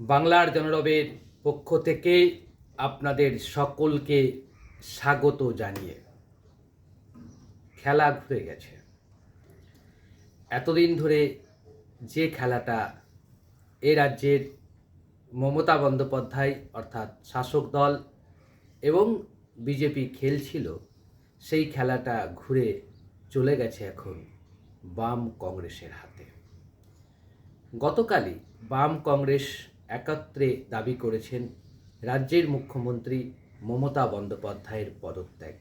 বাংলার জনরবের পক্ষ থেকে আপনাদের সকলকে স্বাগত জানিয়ে খেলা ঘুরে গেছে। এতদিন ধরে যে খেলাটা এ রাজ্যের মমতা বন্দ্যোপাধ্যায় অর্থাৎ শাসক দল এবং বিজেপি খেলছিল, সেই খেলাটা ঘুরে চলে গেছে এখন বাম কংগ্রেসের হাতে। গতকালই বাম কংগ্রেস একত্রে দাবি করেছেন রাজ্যের মুখ্যমন্ত্রী মমতা বন্দ্যোপাধ্যায়ের পদত্যাগ।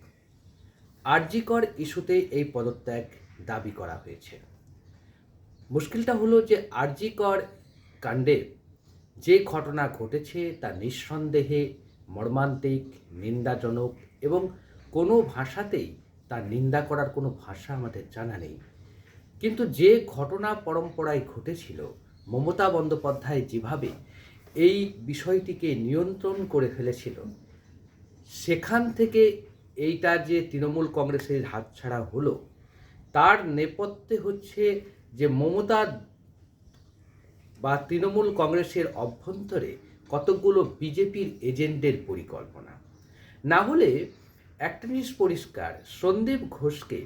আরজিকর ইস্যুতে এই পদত্যাগ দাবি করা হয়েছে। মুশকিলটা হলো যে আরজিকর কাণ্ডে যে ঘটনা ঘটেছে তা নিঃসন্দেহে মর্মান্তিক, নিন্দাজনক এবং কোনো ভাষাতেই তার নিন্দা করার কোনো ভাষা আমাদের জানা নেই। কিন্তু যে ঘটনা পরম্পরায় ঘটেছিল, মমতা বন্দ্যোপাধ্যায় যেভাবে এই বিষয়টিকে নিয়ন্ত্রণ করে ফেলেছিল। সেখান থেকে এইটা যে তৃণমূল কংগ্রেসের হাতছাড়া হলো, তার নেপথ্যে হচ্ছে যে মমতা বা তৃণমূল কংগ্রেসের অভ্যন্তরে কতগুলো বিজেপির এজেন্টের পরিকল্পনা। না হলে একটা জিনিস পরিষ্কার, সন্দীপ ঘোষকে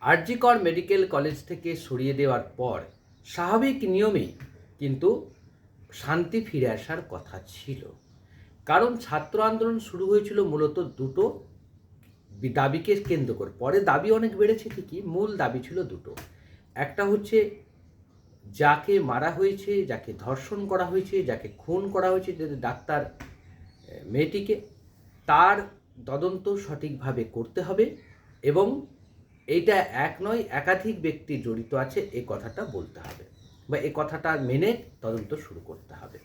আরজিকর মেডিকেল কলেজ থেকে সরিয়ে দেওয়ার পর স্বাভাবিক নিয়মেই কিন্তু শান্তি ফিরে আসার কথা ছিল। কারণ ছাত্র আন্দোলন শুরু হয়েছিল মূলত দুটো দাবিকে কেন্দ্র করে। পরে দাবি অনেক বেড়েছে ঠিকই, মূল দাবি ছিল দুটো। একটা হচ্ছে যাকে মারা হয়েছে, যাকে ধর্ষণ করা হয়েছে, যাকে খুন করা হয়েছে যে ডাক্তার মেয়েটিকে, তার তদন্ত সঠিকভাবে করতে হবে এবং এইটা এক নয়, একাধিক ব্যক্তি জড়িত আছে এই কথাটা বলতে হবে। বা এ কথাটা মেনে তদন্ত শুরু করতে হবে।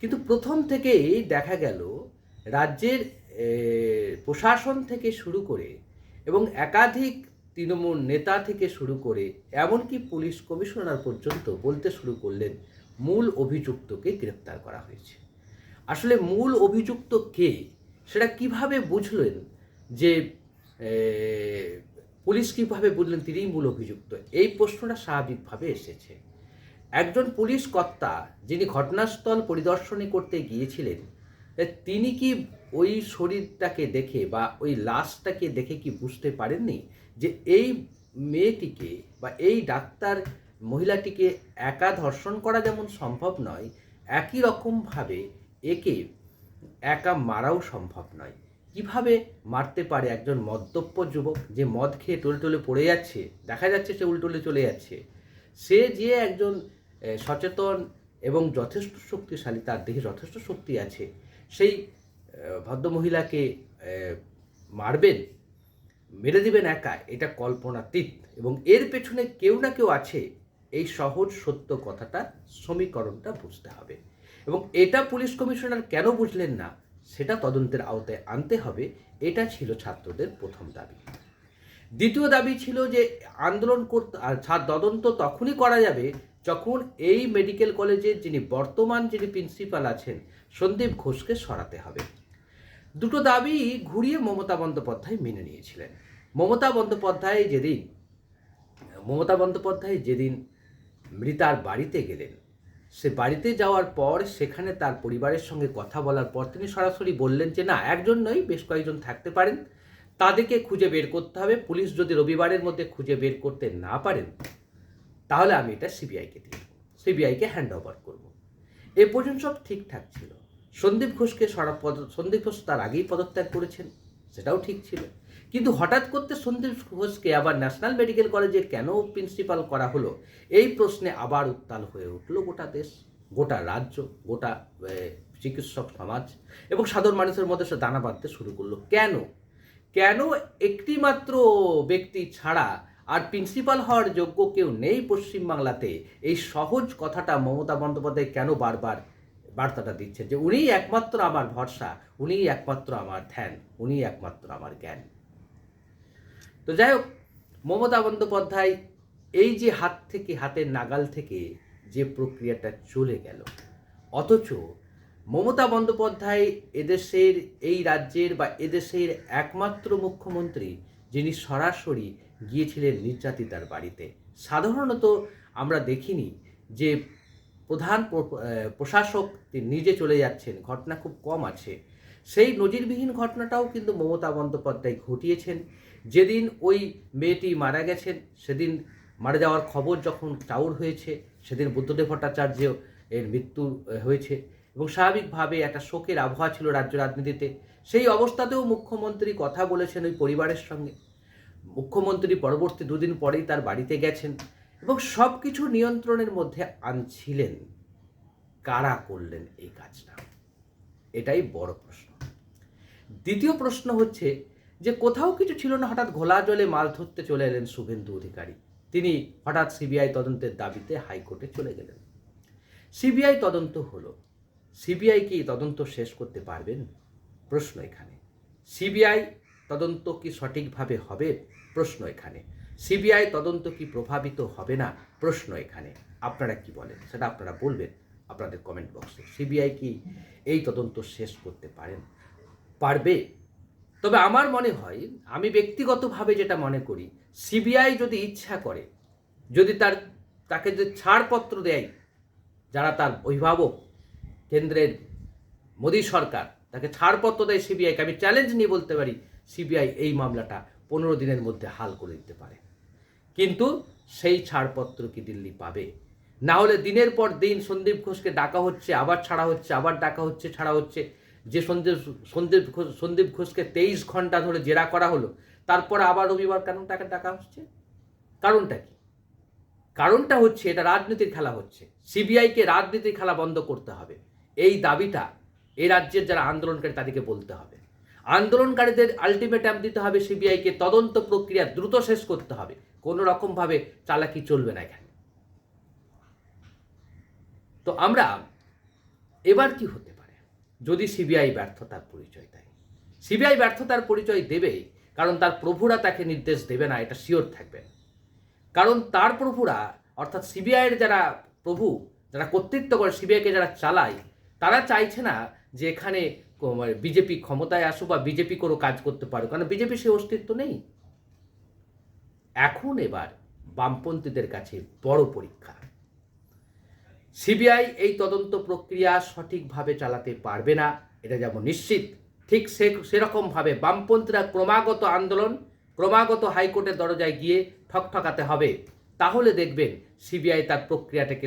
কিন্তু প্রথম থেকেই দেখা গেল, রাজ্যের প্রশাসন থেকে শুরু করে এবং একাধিক তৃণমূল নেতা থেকে শুরু করে এমনকি পুলিশ কমিশনার পর্যন্ত বলতে শুরু করলেন, মূল অভিযুক্তকে গ্রেপ্তার করা হয়েছে। আসলে মূল অভিযুক্ত কে? সেটা কীভাবে বুঝলেন যে পুলিশ কীভাবে বুঝলেন তিনিই মূল অভিযুক্ত? এই প্রশ্নটা স্বাভাবিকভাবে এসেছে। একজন পুলিশ কর্তা যিনি ঘটনাস্থল পরিদর্শনে করতে গিয়েছিলেন তিনি কি ওই শরীরটাকে দেখে বা ওই লাশটাকে দেখে কি বুঝতে পারেননি যে এই মেয়েটিকে বা এই ডাক্তার মহিলাটিকে একা ধর্ষণ করা যেমন সম্ভব নয়, একই রকমভাবে একে একা মারাও সম্ভব নয়? কীভাবে মারতে পারে একজন মদ্যপ্য যুবক যে মদ খেয়ে টলে টলে পড়ে যাচ্ছে, দেখা যাচ্ছে সে উল্টোলে চলে যাচ্ছে? সে যে একজন সচেতন এবং যথেষ্ট শক্তিশালী, তার দেহে যথেষ্ট শক্তি আছে, সেই ভদ্রমহিলাকে মারবেন, মেরে দিবেন একা এটা কল্পনাতীত। এবং এর পেছনে কেউ না কেউ আছে, এই সহজ সত্য কথাটা, সমীকরণটা বুঝতে হবে। এবং এটা পুলিশ কমিশনার কেন বুঝলেন না, সেটা তদন্তের আওতায় আনতে হবে, এটা ছিল ছাত্রদের প্রথম দাবি। দ্বিতীয় দাবি ছিল যে, আন্দোলন করতে, আর তদন্ত তখনই করা যাবে যখন এই মেডিকেল কলেজের যিনি বর্তমান যিনি প্রিন্সিপাল আছেন, সন্দীপ ঘোষকে সরাতে হবে। দুটো দাবি ঘুরিয়ে মমতা বন্দ্যোপাধ্যায় মেনে নিয়েছিলেন। মমতা বন্দ্যোপাধ্যায় যেদিন, মমতা বন্দ্যোপাধ্যায় যেদিন মৃতার বাড়িতে গেলেন, সে বাড়িতে যাওয়ার পর সেখানে তার পরিবারের সঙ্গে কথা বলার পর তিনি সরাসরি বললেন যে, না, একজন নয় বেশ কয়েকজন থাকতে পারেন। তাদেরকে খুঁজে বের করতে হবে। পুলিশ যদি রবিবারের মধ্যে খুঁজে বের করতে না পারেন তাহলে আমি এটা সিবিআইকে দিয়ে দেবো। সিবিআইকে হ্যান্ড ওভার করব। এ পর্যন্ত সব ঠিকঠাক ছিল। সন্দীপ ঘোষকে সরা পদ, সন্দীপ ঘোষ তার আগেই পদত্যাগ করেছেন, সেটাও ঠিক ছিল। কিন্তু হঠাৎ করতে সন্দীপ ঘোষকে আবার ন্যাশনাল মেডিকেল কলেজে কেন প্রিন্সিপাল করা হলো, এই প্রশ্নে আবার উত্তাল হয়ে উঠল গোটা দেশ, গোটা রাজ্য, গোটা চিকিৎসক সমাজ এবং সাধারণ মানুষের মধ্যে সে দানা বাঁধতে শুরু করল। কেন? কেন একটি মাত্র ব্যক্তি ছাড়া আর প্রিন্সিপাল হওয়ার যোগ্য কেউ নেই পশ্চিমবাংলাতে। এই সহজ কথাটা মমতা বন্দ্যোপাধ্যায় কেন বারবার বার্তাটা দিচ্ছেন? যে উনিই একমাত্র আমার ভরসা, উনিই একমাত্র আমার ধ্যান, উনিই একমাত্র আমার জ্ঞান। তো যাই হোক, মমতা বন্দ্যোপাধ্যায় এই যে হাত থেকে, হাতের নাগাল থেকে যে প্রক্রিয়াটা চলে গেল, অথচ মমতা বন্দ্যোপাধ্যায় এদেশের, এই রাজ্যের বা এদেশের একমাত্র মুখ্যমন্ত্রী যিনি সরাসরি গিয়েছিলেন নির্যাতিতার বাড়িতে। সাধারণত আমরা দেখিনি যে প্রধান প্রশাসক তিনি নিজে চলে যাচ্ছেন, ঘটনা খুব কম আছে। সেই নজিরবিহীন ঘটনাটাও কিন্তু মমতা বন্দ্যোপাধ্যায় ঘটিয়েছেন। যেদিন ওই মেয়েটি মারা গেছেন, সেদিন মারা যাওয়ার খবর যখন চাউর হয়েছে, সেদিন বুদ্ধদেব ভট্টাচার্য এর মৃত্যু হয়েছে। এবং স্বাভাবিকভাবে একটা শোকের আবহাওয়া ছিল রাজ্য রাজনীতিতে। সেই অবস্থাতেও মুখ্যমন্ত্রী কথা বলেছেন ওই পরিবারের সঙ্গে। মুখ্যমন্ত্রী পরবর্তী দুদিন পরেই তার বাড়িতে গেছেন এবং সব কিছু নিয়ন্ত্রণের মধ্যে আনছিলেন। কারা করলেন এই কাজটা? এটাই বড় প্রশ্ন। দ্বিতীয় প্রশ্ন হচ্ছে যে কোথাও কিছু ছিল না, হঠাৎ ঘোলা জলে মাছ ধরতে চলে এলেন শুভেন্দু অধিকারী। তিনি হঠাৎ সিবিআই তদন্তের দাবিতে হাইকোর্টে চলে গেলেন। সিবিআই তদন্ত হলো। সিবিআই কি তদন্ত শেষ করতে পারবেন? প্রশ্ন এখানে। সিবিআই তদন্ত কি সঠিকভাবে হবে? প্রশ্ন এখানে। সিবিআই তদন্ত কি প্রভাবিত হবে না? প্রশ্ন এখানে। আপনারা কি বলেন? সেটা আপনারা বলবেন আপনাদের কমেন্ট বক্সে সিবিআই কি এই তদন্ত শেষ করতে পারেন? পারবে? তবে আমার মনে হয়, আমি ব্যক্তিগতভাবে যেটা মনে করি, সিবিআই যদি ইচ্ছা করে, যদি তার, তাকে যদি ছাড়পত্র দেয়, যারা তার অভিভাবক, কেন্দ্রের মোদী সরকার তাকে ছাড়পত্র দেয় সিবিআইকে। আমি চ্যালেঞ্জ নিয়ে বলতে পারি, সিবিআই এই মামলাটা পনেরো দিনের মধ্যে হাল করে দিতে পারে। কিন্তু সেই ছাড়পত্র কি দিল্লি পাবে? না হলে দিনের পর দিন সন্দীপ ঘোষকে ডাকা হচ্ছে, আবার ছাড়া হচ্ছে, আবার ডাকা হচ্ছে, ছাড়া হচ্ছে। যে সন্দীপ সন্দীপ ঘোষ, সন্দীপ ঘোষকে তেইশ ঘণ্টা ধরে জেরা করা হলো, তারপর আবার রবিবার কেন তাকে ডাকা হচ্ছে? কারণটা কি? কারণটা হচ্ছে এটা রাজনীতির খেলা হচ্ছে। সিবিআইকে রাজনীতির খেলা বন্ধ করতে হবে। এই দাবিটা এই রাজ্যের যারা আন্দোলনকারী তাদেরকে বলতে হবে। আন্দোলনকারীদের আলটিমেটাম দিতে হবে, সিবিআইকে তদন্ত প্রক্রিয়া দ্রুত শেষ করতে হবে। কোনো রকমভাবে চালাকি চলবে না এখানে। তো আমরা এবার কি হতে পারে? যদি সিবিআই ব্যর্থতার পরিচয় দেয়। সিবিআই ব্যর্থতার পরিচয় দেবে কারণ তার প্রভুরা তাকে নির্দেশ দেবে না, এটা শিওর থাকবে। কারণ তার প্রভুরা, অর্থাৎ সিবিআইয়ের যারা প্রভু, যারা কর্তৃত্ব করে, সিবিআইকে যারা চালায়, তারা চাইছে না যে এখানে বিজেপি ক্ষমতায় আসুক বা বিজেপি কোনো কাজ করতে পারুক, কারণ বিজেপি সে অস্তিত্ব নেই। এখন এবার বামপন্থীদের কাছে বড় পরীক্ষা। সিবিআই এই তদন্ত প্রক্রিয়া সঠিকভাবে চালাতে পারবে না, এটা যেমন নিশ্চিত, ঠিক সে সেরকমভাবে বামপন্থীরা ক্রমাগত আন্দোলন, ক্রমাগত হাইকোর্টের দরজায় গিয়ে ঠকঠকাতে হবে। তাহলে দেখবেন সিবিআই তার প্রক্রিয়াটাকে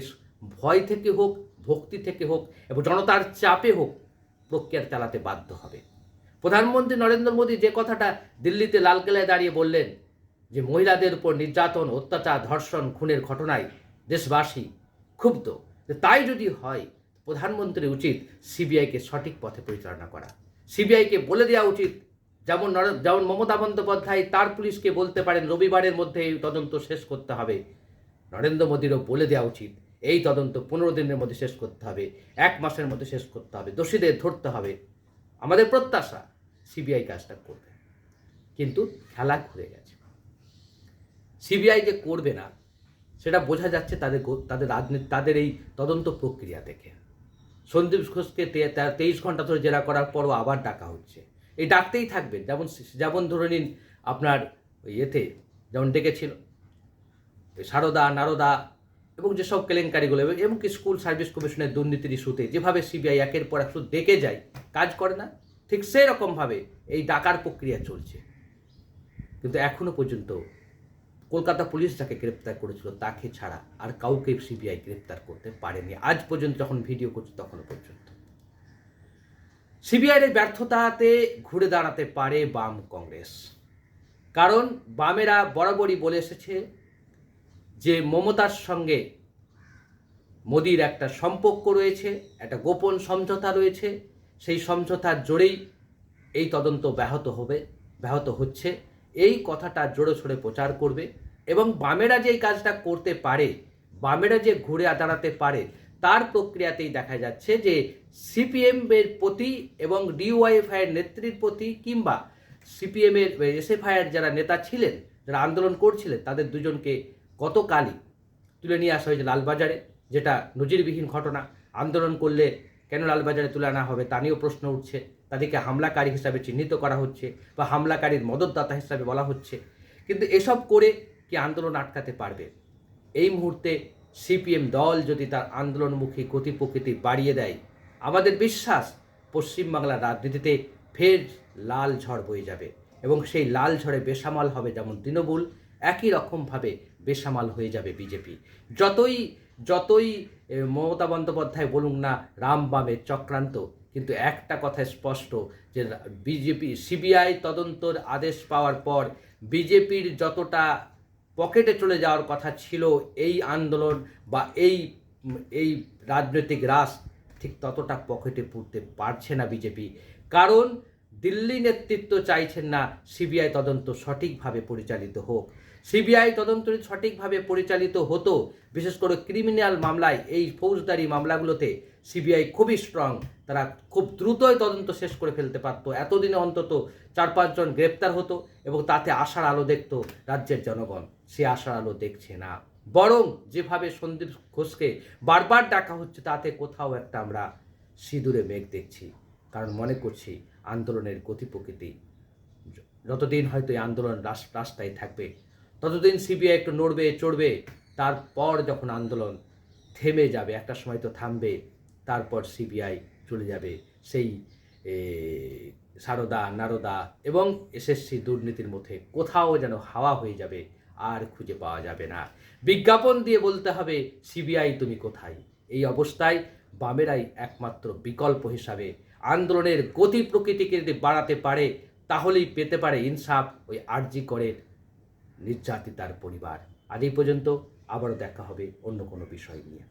ভয় থেকে হোক, ভক্তি থেকে হোক, এবং জনতার চাপে হোক প্রক্রিয়া চালাতে বাধ্য হবে। প্রধানমন্ত্রী নরেন্দ্র মোদী যে কথাটা দিল্লিতে লালকেলায় দাঁড়িয়ে বললেন, যে মহিলাদের উপর নির্যাতন, অত্যাচার, ধর্ষণ, খুনের ঘটনায় দেশবাসী ক্ষুব্ধ তাই যদি হয়, প্রধানমন্ত্রী উচিত সিবিআইকে সঠিক পথে পরিচালনা করা। সিবিআইকে বলে দেওয়া উচিত, যেমন যেমন মমতা বন্দ্যোপাধ্যায় তার পুলিশকে বলতে পারেন, রবিবারের মধ্যে তদন্ত শেষ করতে হবে, নরেন্দ্র মোদীরও বলে দেওয়া উচিত এই তদন্ত পনেরো দিনের মধ্যে শেষ করতে হবে। এক মাসের মধ্যে শেষ করতে হবে। দোষীদের ধরতে হবে। আমাদের প্রত্যাশা সিবিআই কাজটা করবে। কিন্তু খেলা ঘুরে গেছে। সিবিআই যে করবে না, সেটা বোঝা যাচ্ছে তাদের তাদের রাজনীতি, তাদের এই তদন্ত প্রক্রিয়া দেখে। সন্দীপ ঘোষকে তেইশ ঘণ্টা ধরে জেরা করার পরও আবার ডাকা হচ্ছে। এই ডাকতেই থাকবেন। যেমন যেমন ধরে নিন আপনার ওই এতে যেমন ডেকেছিল সারদা, নারদা এবং যেসব কেলেঙ্কারিগুলো, এবং স্কুল সার্ভিস কমিশনের দুর্নীতির ইস্যুতে, যেভাবে সিবিআই একের পর এক শুধু ডেকে যায়, কাজ করে না। ঠিক সেই রকমভাবে এই ডাকার প্রক্রিয়া চলছে। কিন্তু এখনও পর্যন্ত কলকাতা পুলিশ যাকে গ্রেপ্তার করেছিল, তাকে ছাড়া আর কাউকে সিবিআই গ্রেপ্তার করতে পারেনি। আজ পর্যন্ত যখন ভিডিও করছে, তখনও পর্যন্ত। সিবিআইয়ের ব্যর্থতাতে ঘুরে দাঁড়াতে পারে বাম কংগ্রেস। কারণ বামেরা বরাবরই বলে এসেছে যে মমতার সঙ্গে মোদির একটা সম্পর্ক রয়েছে, একটা গোপন সমঝোতা রয়েছে, সেই সমঝোতার জোরেই এই তদন্ত ব্যাহত হবে, ব্যাহত হচ্ছে। এই কথাটা জোরে সোরে প্রচার করবে এবং বামেরা যে এই কাজটা করতে পারে, বামেরা যে ঘুরে দাঁড়াতে পারে, তার প্রক্রিয়াতেই দেখা যাচ্ছে যে সিপিএম এর প্রতি এবং ডিওয়াইএফআই এর নেত্রীর প্রতি কিংবা সিপিএম এর এসএফআই এর যারা নেতা ছিলেন, যারা আন্দোলন করছিলেন, তাদের দুজনকে গতকালই তুলে নিয়ে আসা হয়েছে লালবাজারে, যেটা নজিরবিহীন ঘটনা। আন্দোলন করলে কেন লালবাজারে তুলে আনা হবে তা নিয়েও প্রশ্ন উঠছে। তাদেরকে হামলাকারী হিসাবে চিহ্নিত করা হচ্ছে বা হামলাকারীর মদতদাতা হিসাবে বলা হচ্ছে। কিন্তু এসব করে কি আন্দোলন আটকাতে পারবে? এই মুহূর্তে সিপিএম দল যদি তার আন্দোলনমুখী গতি প্রকৃতি বাড়িয়ে দেয়, আমাদের বিশ্বাস পশ্চিমবাংলার রাজনীতিতে ফের লাল ঝড় বয়ে যাবে। এবং সেই লাল ঝড়ে বেসামাল হবে যেমন তৃণমূল, একই রকমভাবে বেসামাল হয়ে যাবে বিজেপি। যতই যতই মমতা বন্দ্যোপাধ্যায় বলুন না, রাম বামের চক্রান্ত, কিন্তু একটা কথা স্পষ্ট, যে বিজেপি, সিবিআই তদন্তর আদেশ পাওয়ার পর বিজেপির যতটা পকেটে চলে যাওয়ার কথা ছিল এই আন্দোলন বা এই এই রাজনৈতিক রাস ঠিক ততটা পকেটে পুরতে পারছে না বিজেপি। কারণ দিল্লি নেতৃত্ব চাইছেন না, সিবিআই তদন্ত সঠিকভাবে পরিচালিত হোক। সিবিআই তদন্ত সঠিকভাবে পরিচালিত হতো, বিশেষ করে ক্রিমিনাল মামলায়, এই ফৌজদারি মামলাগুলোতে সিবিআই খুবই স্ট্রং তারা খুব দ্রুতই তদন্ত শেষ করে ফেলতে পারতো। এতদিনে অন্তত চার পাঁচজন গ্রেপ্তার হতো এবং তাতে আশার আলো দেখতো রাজ্যের জনগণ। সে আশার আলো দেখছে না। বরং যেভাবে সন্দীপ ঘোষকে বারবার ডাকা হচ্ছে, তাতে কোথাও একটা আমরা সিঁদুরে মেঘ দেখছি। কারণ মনে করছি আন্দোলনের গতি প্রকৃতি। যতদিন হয়তো এই আন্দোলন রাস- রাস্তায় থাকবে, ততদিন সিবিআই একটু নড়বে, চড়বে, তারপর যখন আন্দোলন থেমে যাবে, একটা সময় তো থামবে, তারপর সিবিআই চলে যাবে সেই সারদা, নারদা এবং এসএসসি দুর্নীতির মধ্যে কোথাও যেন হাওয়া হয়ে যাবে, আর খুঁজে পাওয়া যাবে না। বিজ্ঞাপন দিয়ে বলতে হবে, সিবিআই তুমি কোথায়? এই অবস্থায় বামেরাই একমাত্র বিকল্প হিসাবে আন্দোলনের গতি প্রকৃতিকে যদি বাড়াতে পারে, তাহলেই পেতে পারে ইনসাফ ওই আরজি করের নির্যাতিতার পরিবার। আজ এই পর্যন্ত আবারও দেখা হবে অন্য কোনো বিষয় নিয়ে।